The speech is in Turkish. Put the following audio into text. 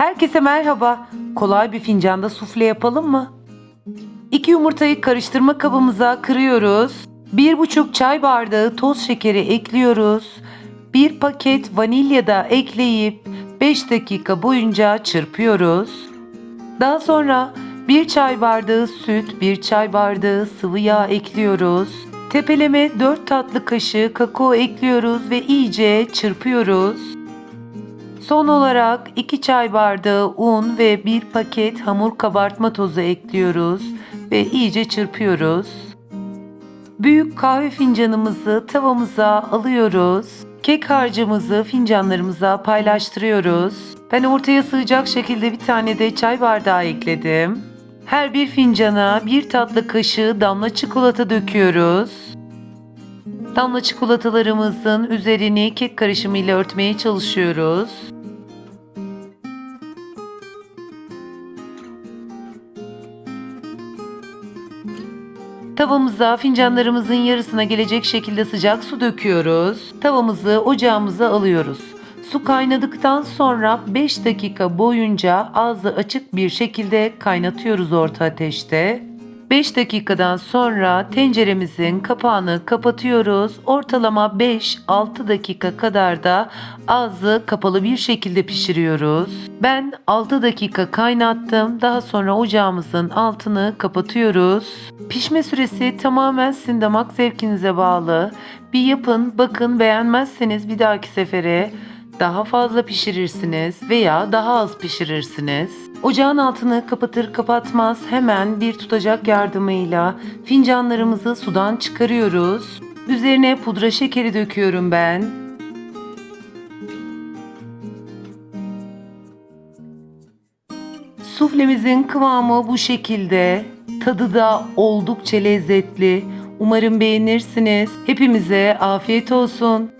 Herkese merhaba. Kolay bir fincanda sufle yapalım mı? İki yumurtayı karıştırma kabımıza kırıyoruz. Bir buçuk çay bardağı toz şekeri ekliyoruz. Bir paket vanilya da ekleyip 5 dakika boyunca çırpıyoruz. Daha sonra bir çay bardağı süt, bir çay bardağı sıvı yağ ekliyoruz. Tepeleme 4 tatlı kaşığı kakao ekliyoruz ve iyice çırpıyoruz. Son olarak 2 çay bardağı un ve 1 paket hamur kabartma tozu ekliyoruz ve iyice çırpıyoruz. Büyük kahve fincanımızı tavamıza alıyoruz. Kek harcımızı fincanlarımıza paylaştırıyoruz. Ben ortaya sığacak şekilde bir tane de çay bardağı ekledim. Her bir fincana bir tatlı kaşığı damla çikolata döküyoruz. Damla çikolatalarımızın üzerini kek karışımıyla örtmeye çalışıyoruz. Tavamıza fincanlarımızın yarısına gelecek şekilde sıcak su döküyoruz. Tavamızı ocağımıza alıyoruz. Su kaynadıktan sonra 5 dakika boyunca ağzı açık bir şekilde kaynatıyoruz orta ateşte. 5 dakikadan sonra tenceremizin kapağını kapatıyoruz. Ortalama 5-6 dakika kadar da ağzı kapalı bir şekilde pişiriyoruz. Ben 6 dakika kaynattım. Daha sonra ocağımızın altını kapatıyoruz. Pişme süresi tamamen sizin damak zevkinize bağlı. Bir yapın, bakın beğenmezseniz bir dahaki sefere daha fazla pişirirsiniz veya daha az pişirirsiniz. Ocağın altını kapatır kapatmaz hemen bir tutacak yardımıyla fincanlarımızı sudan çıkarıyoruz. Üzerine pudra şekeri döküyorum ben. Suflemizin kıvamı bu şekilde. Tadı da oldukça lezzetli. Umarım beğenirsiniz. Hepimize afiyet olsun.